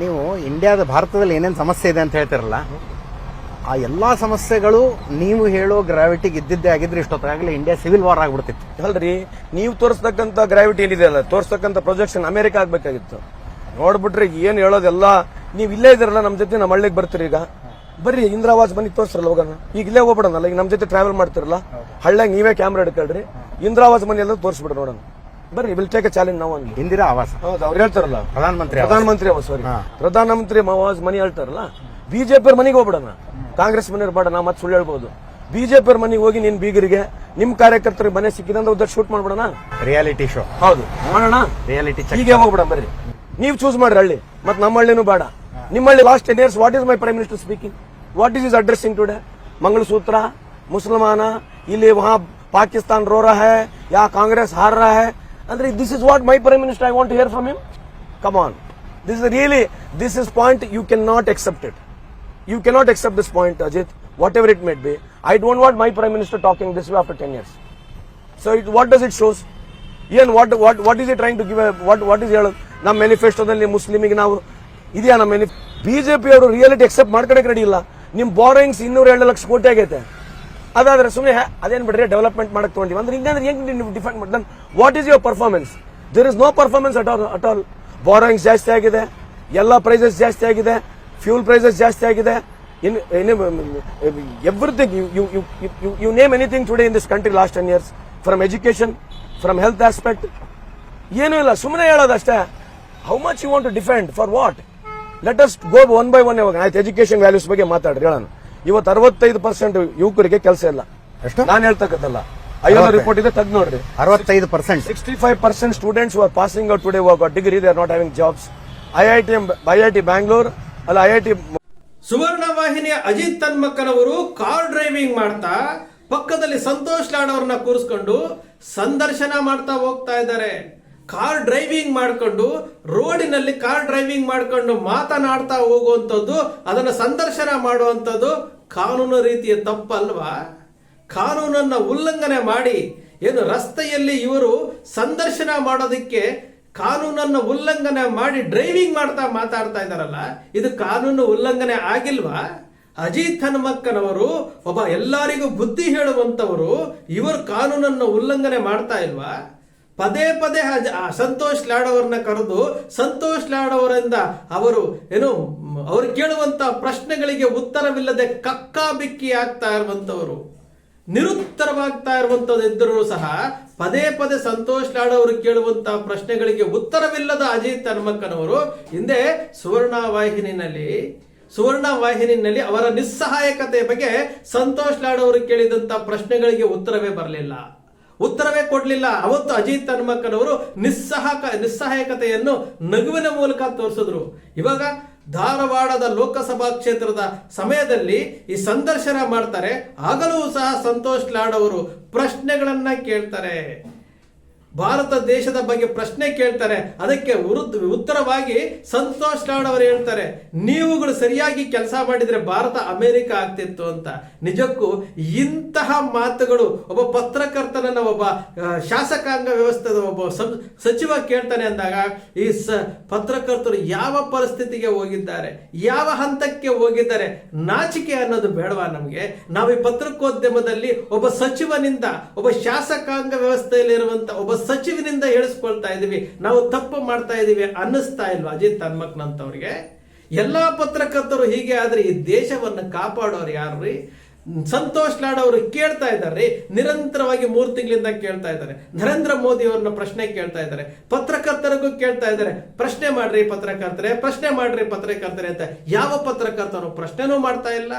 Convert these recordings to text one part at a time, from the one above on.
ನೀವು ಇಂಡಿಯಾದ ಭಾರತದಲ್ಲಿ ಏನೇನು ಸಮಸ್ಯೆ ಇದೆ ಅಂತ ಹೇಳ್ತಿರಲ್ಲ ಆ ಎಲ್ಲ ಸಮಸ್ಯೆಗಳು ನೀವು ಹೇಳೋ ಗ್ರಾವಿಟಿಗೆ ಇದ್ದಿದ್ದೇ ಆಗಿದ್ರೆ ಇಷ್ಟೊತ್ತಾಗಲೇ ಇಂಡಿಯಾ ಸಿವಿಲ್ ವಾರ್ ಆಗ್ಬಿಡ್ತಿತ್ತು. ಅಲ್ರಿ ನೀವು ತೋರಿಸ್ತಕ್ಕಂಥ ಗ್ರಾವಿಟಿ ಏನಿದೆ ಅಲ್ಲ ತೋರಿಸ್ತಕ್ಕಂಥ ಪ್ರೊಜೆಕ್ಷನ್ ಅಮೆರಿಕ ಆಗ್ಬೇಕಾಗಿತ್ತು. ನೋಡ್ಬಿಟ್ರಿ ಏನು ಹೇಳೋದೆಲ್ಲ ನೀವು ಇಲ್ಲೇ ಇದ್ದೀರಲ್ಲ ನಮ್ಮ ಜೊತೆ ನಮ್ಮ ಹಳ್ಳಿಗೆ ಬರ್ತೀರಿ ಈಗ. ಬರ್ರಿ ಇಂದ್ರಾವಾಸ್ ಬನ್ನಿ ತೋರಿಸ್ರಲ್ಲ ಹೋಗೋಣ. ಈಗ ಇಲ್ಲೇ ಹೋಗ್ಬಿಡೋಣಲ್ಲ ಈಗ ನಮ್ಮ ಜೊತೆ ಟ್ರಾವೆಲ್ ಮಾಡ್ತಿರಲ್ಲ ಹಳ್ಳ್ಯಾಗ ನೀವೇ ಕ್ಯಾಮ್ರಾ ಹಿಡ್ಕೊಳ್ರಿ. ಇಂದ್ರಾವಾಸ್ ಮನೆ ಎಲ್ಲ ತೋರಿಸ್ಬಿಡ್ರಿ ನೋಡೋಣ. ಬರ್ರಿ ವಿಲ್ ಟೇಕ್ ಚಾಲೆಂಜ್ ನಾವು ಒಂದು ಇಂದಿರಾ ಆವಾಸ್. ಹೌದು ಅವ್ರು ಹೇಳ್ತಾರಲ್ಲ. ಪ್ರಧಾನಮಂತ್ರಿ ಪ್ರಧಾನಮಂತ್ರಿ ಅವಾಸ್ ಸಾರಿ ಪ್ರಧಾನಮಂತ್ರಿ ಮವಾಜ್ ಮನಿ ಹೇಳ್ತಾರಲ್ಲ ಬಿಜೆಪಿ ಮನೆಗೆ ಹೋಗ್ಬಿಡೋಣ. ಕಾಂಗ್ರೆಸ್ ಮನೆ ಬೇಡ ನಾ ಮತ್ತೆ ಸುಳ್ಳು ಹೇಳ್ಬೋದು. ಬಿಜೆಪಿ ಅವ್ರ ಮನೆಗೆ ಹೋಗಿ ನಿನ್ ಬೀಗರಿಗೆ ನಿಮ್ ಕಾರ್ಯಕರ್ತರಿಗೆ ಮನೆ ಸಿಕ್ಕಿದಂದ್ರೆ ಉದ್ದ ಶೂಟ್ ಮಾಡ್ಬಿಡೋಣ? ರಿಯಾಲಿಟಿ ಶೋ ಹೌದು. ಮಾಡೋಣ? ರಿಯಾಲಿಟಿ ಹೀಗೆ ಹೋಗ್ಬಿಡೋಣ ಬರ್ರಿ. ನೀವು ಚೂಸ್ ಮಾಡ್ರಿ ಹಳ್ಳಿ. ಮತ್ತೆ ನಮ್ಮ ಹಳ್ಳಿನೂ ಬೇಡ. ನಿಮ್ಮ ಹಳ್ಳಿ last ten years what is my prime minister speaking what is is addressing today mangalsutra ಮುಸಲ್ಮಾನ ಇಲ್ಲಿ ವಹಾ ಪಾಕಿಸ್ತಾನ ರೋ ರಹ ಹೈ ಯಾ ಕಾಂಗ್ರೆಸ್ ಹಾರ್ ರಹ ಹೈ ಅಂದ್ರೆ this is what my prime minister I want hear from him come on this is really this is point you can not accept you you cannot this this Ajit whatever it may be i don't want my prime minister talking this way after 10 years. So it what does it shows ಏನ್ what what what is it trying to give what what is ಹೇಳೋದು? ನಮ್ಮ ಮ್ಯಾನಿಫೆಸ್ಟೋದಲ್ಲಿ ಮುಸ್ಲಿಮಿಗೆ ನಾವು ಇದೆಯಾ ನಮ್ಮ ಮ್ಯಾನಿ BJP ಅವರು ರಿಯಾಲಿಟಿ ಅಕ್ಸೆಪ್ಟ್ ಮಾಡ್ಕೊಳಕ್ಕೆ ರೆಡಿ ಇಲ್ಲ. ನಿಮ್ಮ ಬಾರೋಯಿಂಗ್ಸ್ ಇನ್ನೂರ ಎರಡು ಲಕ್ಷ ಕೋಟಿ ಆಗೈತೆ. ಅದಾದ್ರೆ ಸುಮ್ಮನೆ ಅದೇನ್ ಬಿಡ್ರಿ ಡೆವಲಪ್ಮೆಂಟ್ ಮಾಡಕ್ ತಗೊಂಡಿವಿ. ಅಂದ್ರೆ ಹಿಂಗಂದ್ರೆ ಹೆಂಗ್ ನೀವು defend what is your performance there is no performance at all at all borrowings ಜಾಸ್ತಿ ಆಗಿದೆ, ಎಲ್ಲ ಪ್ರೈಸಸ್ ಜಾಸ್ತಿ ಆಗಿದೆ ಫ್ಯೂಲ್ ಪ್ರೈಸಸ್ ಜಾಸ್ತಿ ಆಗಿದೆ. In everything you name anything today in this country last ten years from education from health aspect ಏನೂ ಇಲ್ಲ ಸುಮ್ಮನೆ ಹೇಳೋದಷ್ಟೇ. How much you want to defend for what let us go one by one ಇವಾಗ. ಆಯ್ತು education values ಬಗ್ಗೆ ಮಾತಾಡ್ರಿ, ಹೇಳೋಣ. ಇವತ್ತು ಅರವತ್ತೈದು ಪರ್ಸೆಂಟ್ ಯುವಕರಿಗೆ ಕೆಲಸ ಇಲ್ಲ. ನಾನು ಹೇಳ್ತಕ್ಕಂತಲ್ಲ ಐವತ್ತು ರಿಪೋರ್ಟ್ ಇದೆ ತಗ್ ನೋಡ್ರಿ. ಅರವತ್ತೈದು percent. Sixty five percent students are passing out today work degree they are not having jobs I I T I I T Bangalore ಅಲ್ಲ ಐ ಐ ಟಿ ಸುವರ್ಣ ವಾಹಿನಿಯ ಅಜಿತ್ ತನ್ಮಕ್ಕನವರು ಕಾರ್ ಡ್ರೈವಿಂಗ್ ಮಾಡ್ತಾ ಪಕ್ಕದಲ್ಲಿ ಸಂತೋಷ್ ಲಾಡ್ ಅವ್ರನ್ನ ಕೂರಿಸ್ಕೊಂಡು ಸಂದರ್ಶನ ಮಾಡ್ತಾ ಹೋಗ್ತಾ ಇದ್ದಾರೆ. ಕಾರ್ ಡ್ರೈವಿಂಗ್ ಮಾಡ್ಕೊಂಡು ರೋಡಿನಲ್ಲಿ ಕಾರ್ ಡ್ರೈವಿಂಗ್ ಮಾಡ್ಕೊಂಡು ಮಾತನಾಡ್ತಾ ಹೋಗುವಂಥದ್ದು ಅದನ್ನ ಸಂದರ್ಶನ ಮಾಡುವಂಥದ್ದು ಕಾನೂನು ರೀತಿಯ ತಪ್ಪಲ್ವಾ? ಕಾನೂನನ್ನ ಉಲ್ಲಂಘನೆ ಮಾಡಿ, ಏನು ರಸ್ತೆಯಲ್ಲಿ ಇವರು ಸಂದರ್ಶನ ಮಾಡೋದಕ್ಕೆ ಕಾನೂನನ್ನು ಉಲ್ಲಂಘನೆ ಮಾಡಿ ಡ್ರೈವಿಂಗ್ ಮಾಡ್ತಾ ಮಾತಾಡ್ತಾ ಇದಾರಲ್ಲ ಇದು ಕಾನೂನು ಉಲ್ಲಂಘನೆ ಆಗಿಲ್ವಾ? ಅಜಿತ್ ಹನುಮಕ್ಕನವರು, ಒಬ್ಬ ಎಲ್ಲರಿಗೂ ಬುದ್ಧಿ ಹೇಳುವಂತವರು ಇವರು ಕಾನೂನನ್ನು ಉಲ್ಲಂಘನೆ ಮಾಡ್ತಾ ಇಲ್ವಾ? ಪದೇ ಪದೇ ಸಂತೋಷ್ ಲಾಡವರನ್ನ ಕರೆದು ಸಂತೋಷ್ ಲಾಡವರಿಂದ ಅವರು ಏನು ಅವರು ಕೇಳುವಂತ ಪ್ರಶ್ನೆಗಳಿಗೆ ಉತ್ತರವಿಲ್ಲದೆ ಕಕ್ಕಾಬಿಕ್ಕಿ ಆಗ್ತಾ ಇರುವಂತವರು, ನಿರುತ್ತರವಾಗ್ತಾ ಇರುವಂತದ್ದು ಇದ್ದರೂ ಸಹ ಪದೇ ಪದೇ ಸಂತೋಷ್ ಲಾಡ್ ಅವರು ಕೇಳುವಂತಹ ಪ್ರಶ್ನೆಗಳಿಗೆ ಉತ್ತರವಿಲ್ಲದ ಅಜಿತ್ ಹನುಮಕ್ಕನವರು ಹಿಂದೆ ಸುವರ್ಣ ವಾಹಿನಿನಲ್ಲಿ ಸುವರ್ಣ ವಾಹಿನಿನಲ್ಲಿ ಅವರ ನಿಸ್ಸಹಾಯಕತೆ ಬಗ್ಗೆ ಸಂತೋಷ್ ಲಾಡ್ ಅವರು ಪ್ರಶ್ನೆಗಳಿಗೆ ಉತ್ತರವೇ ಬರಲಿಲ್ಲ. ಉತ್ತರವೇ ಕೊಡಲಿಲ್ಲ. ಅವತ್ತು ಅಜಿತ್ ಹನುಮಕ್ಕನವರು ನಿಸ್ಸಹಾಯಕ ನಿಸ್ಸಹಾಯಕತೆಯನ್ನು ನಗುವಿನ ಮೂಲಕ ತೋರಿಸಿದ್ರು. ಇವಾಗ ಧಾರವಾಡದ ಲೋಕಸಭಾ ಕ್ಷೇತ್ರದ ಸಮಯದಲ್ಲಿ ಈ ಸಂದರ್ಶನ ಮಾಡ್ತಾರೆ. ಆಗಲೂ ಸಹ ಸಂತೋಷ್ ಲಾಡ್ ಅವರು ಪ್ರಶ್ನೆಗಳನ್ನ ಕೇಳ್ತಾರೆ. ಭಾರತ ದೇಶದ ಬಗ್ಗೆ ಪ್ರಶ್ನೆ ಕೇಳ್ತಾರೆ. ಅದಕ್ಕೆ ಉತ್ತರವಾಗಿ ಸಂತೋಷ್ ಲಾಡ್ ಅವರು ಹೇಳ್ತಾರೆ, ನೀವುಗಳು ಸರಿಯಾಗಿ ಕೆಲಸ ಮಾಡಿದ್ರೆ ಭಾರತ ಅಮೆರಿಕ ಆಗ್ತಿತ್ತು ಅಂತ. ನಿಜಕ್ಕೂ ಇಂತಹ ಮಾತುಗಳು ಒಬ್ಬ ಪತ್ರಕರ್ತನನ್ನ ಒಬ್ಬ ಶಾಸಕಾಂಗ ವ್ಯವಸ್ಥೆದ ಒಬ್ಬ ಸಚಿವ ಕೇಳ್ತಾನೆ ಅಂದಾಗ, ಈ ಸ, ಪತ್ರಕರ್ತರು ಯಾವ ಪರಿಸ್ಥಿತಿಗೆ ಹೋಗಿದ್ದಾರೆ, ಯಾವ ಹಂತಕ್ಕೆ ಹೋಗಿದ್ದಾರೆ, ನಾಚಿಕೆ ಅನ್ನೋದು ಬೇಡವಾ ನಮಗೆ? ನಾವು ಈ ಪತ್ರಿಕೋದ್ಯಮದಲ್ಲಿ ಒಬ್ಬ ಸಚಿವನಿಂದ ಒಬ್ಬ ಶಾಸಕಾಂಗ ವ್ಯವಸ್ಥೆಯಲ್ಲಿರುವಂಥ ಒಬ್ಬ ಸಚಿವನಿಂದ ಹೇಳಿಸ್ಕೊಳ್ತಾ ಇದೀವಿ, ನಾವು ತಪ್ಪು ಮಾಡ್ತಾ ಇದೀವಿ ಅನ್ನಿಸ್ತಾ ಇಲ್ವಾ ಅಜಿತ್ ಹನ್ಮಕ್ನಂತವ್ರಿಗೆ ಎಲ್ಲಾ ಪತ್ರಕರ್ತರು ಹೀಗೆ ಆದ್ರೆ ಈ ದೇಶವನ್ನು ಕಾಪಾಡೋರು ಯಾರು ರೀ ಸಂತೋಷ್ ಲಾಡ್ ಅವರು ಕೇಳ್ತಾ ಇದ್ದಾರೆ, ನಿರಂತರವಾಗಿ ಮೂರು ತಿಂಗಳಿಂದ ಕೇಳ್ತಾ ಇದ್ದಾರೆ. ನರೇಂದ್ರ ಮೋದಿ ಅವರನ್ನ ಪ್ರಶ್ನೆ ಕೇಳ್ತಾ ಇದ್ದಾರೆ. ಪತ್ರಕರ್ತರಿಗೂ ಕೇಳ್ತಾ ಇದ್ದಾರೆ, ಪ್ರಶ್ನೆ ಮಾಡ್ರಿ ಪತ್ರಕರ್ತರೆ, ಪ್ರಶ್ನೆ ಮಾಡ್ರಿ ಪತ್ರಕರ್ತರೆ ಅಂತ ಯಾವ ಪತ್ರಕರ್ತರು ಪ್ರಶ್ನೆನೂ ಮಾಡ್ತಾ ಇಲ್ಲ,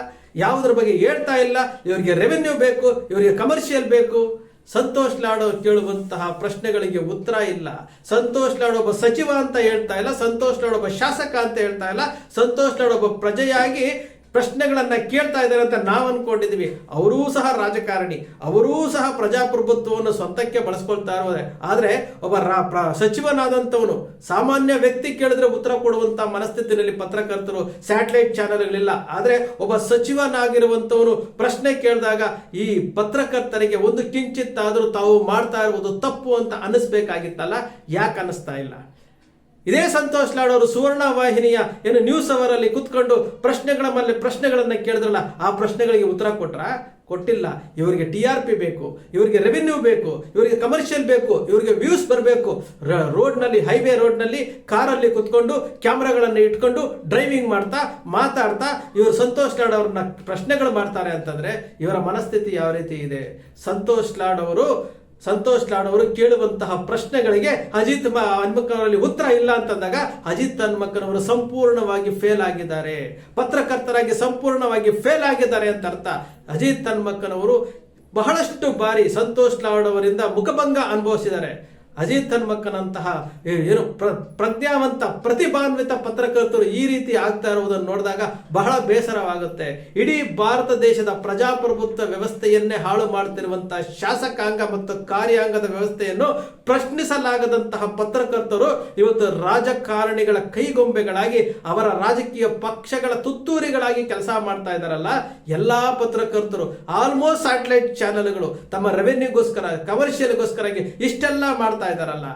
ಯಾವುದ್ರ ಬಗ್ಗೆ ಹೇಳ್ತಾ ಇಲ್ಲ, ಇವರಿಗೆ ರೆವೆನ್ಯೂ ಬೇಕು, ಇವರಿಗೆ ಕಮರ್ಷಿಯಲ್ ಬೇಕು. ಸಂತೋಷ್ ಲಾಡೋ ಕೇಳುವಂತಹ ಪ್ರಶ್ನೆಗಳಿಗೆ ಉತ್ತರ ಇಲ್ಲ. ಸಂತೋಷ್ ಲಾಡ್ ಒಬ್ಬ ಸಚಿವ ಅಂತ ಹೇಳ್ತಾ ಇಲ್ಲ ಸಂತೋಷ್ ಲಾಡ್ ಒಬ್ಬ ಶಾಸಕ ಅಂತ ಹೇಳ್ತಾ ಇಲ್ಲ ಸಂತೋಷ್ ಲಾಡ್ ಒಬ್ಬ ಪ್ರಜೆಯಾಗಿ ಪ್ರಶ್ನೆಗಳನ್ನ ಕೇಳ್ತಾ ಇದ್ದಾರೆ ಅಂತ ನಾವು ಅನ್ಕೊಂಡಿದ್ವಿ. ಅವರೂ ಸಹ ರಾಜಕಾರಣಿ, ಅವರೂ ಸಹ ಪ್ರಜಾಪ್ರಭುತ್ವವನ್ನು ಸ್ವಂತಕ್ಕೆ ಬಳಸ್ಕೊಳ್ತಾ ಇರೋದೆ ಆದ್ರೆ ಒಬ್ಬ ರಾ- ಪ್ರ- ಸಚಿವನಾದಂಥವನು ಸಾಮಾನ್ಯ ವ್ಯಕ್ತಿ ಕೇಳಿದ್ರೆ ಉತ್ತರ ಕೊಡುವಂತ ಮನಸ್ಥಿತಿನಲ್ಲಿ ಪತ್ರಕರ್ತರು ಸ್ಯಾಟಲೈಟ್ ಚಾನೆಲ್ಗಳಿಲ್ಲ. ಆದ್ರೆ ಒಬ್ಬ ಸಚಿವನಾಗಿರುವಂಥವನು ಪ್ರಶ್ನೆ ಕೇಳಿದಾಗ ಈ ಪತ್ರಕರ್ತರಿಗೆ ಒಂದು ಕಿಂಚಿತ್ತಾದರೂ ತಾವು ಮಾಡ್ತಾ ಇರುವುದು ತಪ್ಪು ಅಂತ ಅನಿಸ್ಬೇಕಾಗಿತ್ತಲ್ಲ? ಯಾಕೆ ಅನ್ನಿಸ್ತಾ ಇಲ್ಲ? ಇದೇ ಸಂತೋಷ್ ಲಾಡ್ ಅವರು ಸುವರ್ಣ ವಾಹಿನಿಯ ಏನು ನ್ಯೂಸ್ ಅವರಲ್ಲಿ ಕುತ್ಕೊಂಡು ಪ್ರಶ್ನೆಗಳ ಮೇಲೆ ಪ್ರಶ್ನೆಗಳನ್ನು ಕೇಳಿದ್ರಲ್ಲ, ಆ ಪ್ರಶ್ನೆಗಳಿಗೆ ಉತ್ತರ ಕೊಟ್ರ? ಕೊಟ್ಟಿಲ್ಲ. ಇವರಿಗೆ ಟಿ ಆರ್ ಪಿ ಬೇಕು, ಇವರಿಗೆ ರೆವಿನ್ಯೂ ಬೇಕು, ಇವರಿಗೆ ಕಮರ್ಷಿಯಲ್ ಬೇಕು, ಇವರಿಗೆ ವ್ಯೂಸ್ ಬರಬೇಕು. ರೋಡ್ನಲ್ಲಿ ಹೈವೇ ರೋಡ್ನಲ್ಲಿ ಕಾರಲ್ಲಿ ಕುತ್ಕೊಂಡು ಕ್ಯಾಮ್ರಾಗಳನ್ನು ಇಟ್ಕೊಂಡು ಡ್ರೈವಿಂಗ್ ಮಾಡ್ತಾ, ಮಾತಾಡ್ತಾ ಇವರು ಸಂತೋಷ್ ಲಾಡ್ ಅವ್ರನ್ನ ಪ್ರಶ್ನೆಗಳು ಮಾಡ್ತಾರೆ ಅಂತಂದ್ರೆ ಇವರ ಮನಸ್ಥಿತಿ ಯಾವ ರೀತಿ ಇದೆ? ಸಂತೋಷ್ ಲಾಡ್ ಅವರು ಸಂತೋಷ್ ಲಾಡ್ ಅವರು ಕೇಳುವಂತಹ ಪ್ರಶ್ನೆಗಳಿಗೆ ಅಜಿತ್ ಹನ್ಮಕ್ಕನವರಲ್ಲಿ ಉತ್ತರ ಇಲ್ಲ ಅಂತಂದಾಗ ಅಜಿತ್ ಹನ್ಮಕ್ಕನವರು ಸಂಪೂರ್ಣವಾಗಿ ಫೇಲ್ ಆಗಿದ್ದಾರೆ. ಪತ್ರಕರ್ತರಾಗಿ ಸಂಪೂರ್ಣವಾಗಿ ಫೇಲ್ ಆಗಿದ್ದಾರೆ ಅಂತ ಅರ್ಥ. ಅಜಿತ್ ಹನ್ಮಕ್ಕನವರು ಬಹಳಷ್ಟು ಬಾರಿ ಸಂತೋಷ್ ಲಾಡ್ ಅವರಿಂದ ಮುಖಭಂಗ ಅನುಭವಿಸಿದ್ದಾರೆ. ಅಜಿತ್ ಹನ್ಮಕ್ಕನಂತಹ ಏನು ಪ್ರ, ಪ್ರಜ್ಞಾವಂತ, ಪ್ರತಿಭಾನ್ವಿತ ಪತ್ರಕರ್ತರು ಈ ರೀತಿ ಆಗ್ತಾ ಇರುವುದನ್ನು ನೋಡಿದಾಗ ಬಹಳ ಬೇಸರವಾಗುತ್ತೆ. ಇಡೀ ಭಾರತ ದೇಶದ ಪ್ರಜಾಪ್ರಭುತ್ವ ವ್ಯವಸ್ಥೆಯನ್ನೇ ಹಾಳು ಮಾಡ್ತಿರುವಂತಹ ಶಾಸಕಾಂಗ ಮತ್ತು ಕಾರ್ಯಾಂಗದ ವ್ಯವಸ್ಥೆಯನ್ನು ಪ್ರಶ್ನಿಸಲಾಗದಂತಹ ಪತ್ರಕರ್ತರು ಇವತ್ತು ರಾಜಕಾರಣಿಗಳ ಕೈಗೊಂಬೆಗಳಾಗಿ, ಅವರ ರಾಜಕೀಯ ಪಕ್ಷಗಳ ತುತ್ತೂರಿಗಳಾಗಿ ಕೆಲಸ ಮಾಡ್ತಾ ಇದ್ದಾರಲ್ಲ, ಎಲ್ಲಾ ಪತ್ರಕರ್ತರು ಆಲ್ಮೋಸ್ಟ್ ಸ್ಯಾಟಲೈಟ್ ಚಾನೆಲ್ಗಳು ತಮ್ಮ ರೆವೆನ್ಯೂಗೋಸ್ಕರ ಕಮರ್ಷಿಯಲ್ಗೋಸ್ಕರ ಇಷ್ಟೆಲ್ಲ ಮಾಡ್ತಾ ಇದ್ದಾರಲ್ಲ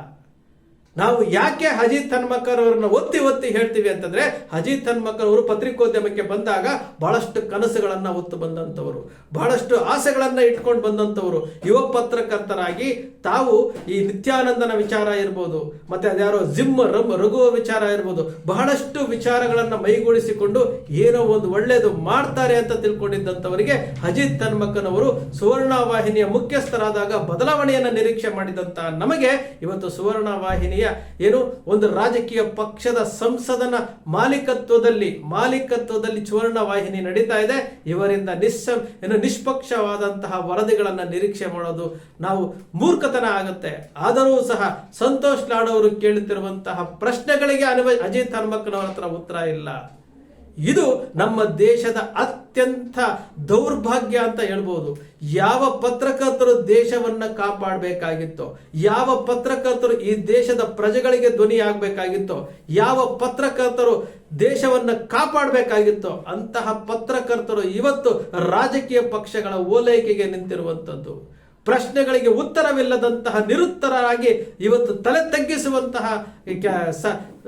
ನಾವು ಯಾಕೆ ಅಜಿತ್ ಹನ್ಮಕ್ಕರ್ ಅವರನ್ನ ಒತ್ತಿ ಒತ್ತಿ ಹೇಳ್ತೀವಿ ಅಂತಂದ್ರೆ ಅಜಿತ್ ಹನ್ಮಕ್ಕರ್ ಅವರು ಪತ್ರಿಕೋದ್ಯಮಕ್ಕೆ ಬಂದಾಗ ಬಹಳಷ್ಟು ಕನಸುಗಳನ್ನ ಒತ್ತು ಬಂದಂಥವರು ಬಹಳಷ್ಟು ಆಸೆಗಳನ್ನ ಇಟ್ಕೊಂಡು ಬಂದಂಥವರು ಯುವ ಪತ್ರಕರ್ತರಾಗಿ ತಾವು ಈ ನಿತ್ಯಾನಂದನ ವಿಚಾರ ಇರ್ಬೋದು, ಮತ್ತೆ ಅದ್ಯಾರೋ ಜಿಮ್ ರಮ್ ರಘುವ ವಿಚಾರ ಇರ್ಬೋದು, ಬಹಳಷ್ಟು ವಿಚಾರಗಳನ್ನ ಮೈಗೂಡಿಸಿಕೊಂಡು ಏನೋ ಒಂದು ಒಳ್ಳೆಯದು ಮಾಡ್ತಾರೆ ಅಂತ ತಿಳ್ಕೊಂಡಿದ್ದಂಥವರಿಗೆ ಅಜಿತ್ ಅವರು ಸುವರ್ಣ ವಾಹಿನಿಯ ಮುಖ್ಯಸ್ಥರಾದಾಗ ಬದಲಾವಣೆಯನ್ನು ನಿರೀಕ್ಷೆ ಮಾಡಿದಂತ ನಮಗೆ ಇವತ್ತು ಸುವರ್ಣ ವಾಹಿನಿಯ ಏನು ಒಂದು ರಾಜಕೀಯ ಪಕ್ಷದ ಸಂಸದನ ಮಾಲೀಕತ್ವದಲ್ಲಿ ಮಾಲೀಕತ್ವದಲ್ಲಿ ಸುವರ್ಣ ವಾಹಿನಿ ನಡೀತಾ ಇದೆ. ಇವರಿಂದ ನಿಸ್ಸ, ಏನು ನಿಷ್ಪಕ್ಷವಾದಂತಹ ವರದಿಗಳನ್ನು ನಿರೀಕ್ಷೆ ಮಾಡೋದು ನಾವು ಮೂರ್ಖತನ ಆಗುತ್ತೆ. ಆದರೂ ಸಹ ಸಂತೋಷ್ ಲಾಡ್ ಅವರು ಕೇಳುತ್ತಿರುವಂತಹ ಪ್ರಶ್ನೆಗಳಿಗೆ ಅನುಭವ ಅಜಿತ್ ಹನ್ಮಕ್ಕನವರ ಹತ್ರ ಉತ್ತರ ಇಲ್ಲ. ಇದು ನಮ್ಮ ದೇಶದ ಅತ್ಯಂತ ದೌರ್ಭಾಗ್ಯ ಅಂತ ಹೇಳ್ಬೋದು. ಯಾವ ಪತ್ರಕರ್ತರು ದೇಶವನ್ನ ಕಾಪಾಡಬೇಕಾಗಿತ್ತೋ, ಯಾವ ಪತ್ರಕರ್ತರು ಈ ದೇಶದ ಪ್ರಜೆಗಳಿಗೆ ಧ್ವನಿ ಆಗ್ಬೇಕಾಗಿತ್ತೋ, ಯಾವ ಪತ್ರಕರ್ತರು ದೇಶವನ್ನ ಕಾಪಾಡಬೇಕಾಗಿತ್ತೋ, ಅಂತಹ ಪತ್ರಕರ್ತರು ಇವತ್ತು ರಾಜಕೀಯ ಪಕ್ಷಗಳ ಓಲೈಕೆಗೆ ನಿಂತಿರುವಂತದ್ದು ಪ್ರಶ್ನೆಗಳಿಗೆ ಉತ್ತರವಿಲ್ಲದಂತಹ ನಿರುತ್ತರರಾಗಿ ಇವತ್ತು ತಲೆ ತಗ್ಗಿಸುವಂತಹ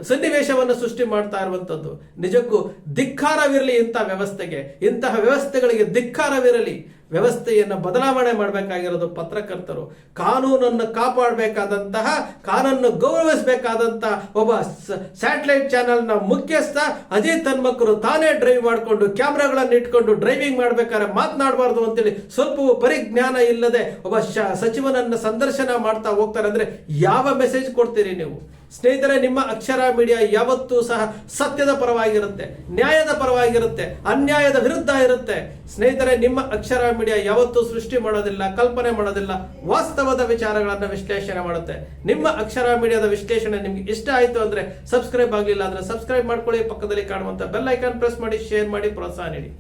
ಸನ್ನಿವೇಶವನ್ನು ಸೃಷ್ಟಿ ಮಾಡ್ತಾ ಇರುವಂಥದ್ದು. ನಿಜಕ್ಕೂ ಧಿಕ್ಕಾರವಿರಲಿ ಇಂತಹ ವ್ಯವಸ್ಥೆಗೆ. ಇಂತಹ ವ್ಯವಸ್ಥೆಗಳಿಗೆ ಧಿಕ್ಕಾರವಿರಲಿ. ವ್ಯವಸ್ಥೆಯನ್ನು ಬದಲಾವಣೆ ಮಾಡಬೇಕಾಗಿರೋದು ಪತ್ರಕರ್ತರು. ಕಾನೂನನ್ನು ಕಾಪಾಡಬೇಕಾದಂತಹ, ಕಾನೂನನ್ನು ಗೌರವಿಸಬೇಕಾದಂತಹ ಒಬ್ಬ ಸ್ಯಾಟಲೈಟ್ ಚಾನೆಲ್ನ ಮುಖ್ಯಸ್ಥ ಅಜಿತ್ ಹನ್ಮಕ್ಕರು ತಾನೇ ಡ್ರೈವ್ ಮಾಡಿಕೊಂಡು ಕ್ಯಾಮ್ರಾಗಳನ್ನು ಇಟ್ಕೊಂಡು ಡ್ರೈವಿಂಗ್ ಮಾಡಬೇಕಾದ್ರೆ ಮಾತನಾಡಬಾರ್ದು ಅಂತೇಳಿ ಸ್ವಲ್ಪ ಪರಿಜ್ಞಾನ ಇಲ್ಲದೆ ಒಬ್ಬ ಶ- ಸಚಿವನನ್ನು ಸಂದರ್ಶನ ಮಾಡ್ತಾ ಹೋಗ್ತಾರೆ ಅಂದರೆ ಯಾವ ಮೆಸೇಜ್ ಕೊಡ್ತೀರಿ ನೀವು? ಸ್ನೇಹಿತರೆ, ನಿಮ್ಮ ಅಕ್ಷರ ಮೀಡಿಯಾ ಯಾವತ್ತೂ ಸಹ ಸತ್ಯದ ಪರವಾಗಿರುತ್ತೆ, ನ್ಯಾಯದ ಪರವಾಗಿರುತ್ತೆ, ಅನ್ಯಾಯದ ವಿರುದ್ಧ ಇರುತ್ತೆ. ಸ್ನೇಹಿತರೆ, ನಿಮ್ಮ ಅಕ್ಷರ ಮೀಡಿಯಾ ಯಾವತ್ತೂ ಸೃಷ್ಟಿ ಮಾಡೋದಿಲ್ಲ, ಕಲ್ಪನೆ ಮಾಡೋದಿಲ್ಲ, ವಾಸ್ತವದ ವಿಚಾರಗಳನ್ನು ವಿಶ್ಲೇಷಣೆ ಮಾಡುತ್ತೆ. ನಿಮ್ಮ ಅಕ್ಷರ ಮೀಡಿಯಾದ ವಿಶ್ಲೇಷಣೆ ನಿಮ್ಗೆ ಇಷ್ಟ ಆಯ್ತು ಅಂದ್ರೆ ಸಬ್ಸ್ಕ್ರೈಬ್ ಆಗಲಿಲ್ಲ ಅಂದ್ರೆ ಸಬ್ಸ್ಕ್ರೈಬ್ ಮಾಡ್ಕೊಳ್ಳಿ. ಪಕ್ಕದಲ್ಲಿ ಕಾಣುವಂತ ಬೆಲ್ ಐಕಾನ್ ಪ್ರೆಸ್ ಮಾಡಿ, ಶೇರ್ ಮಾಡಿ, ಪ್ರೋತ್ಸಾಹ ನೀಡಿ.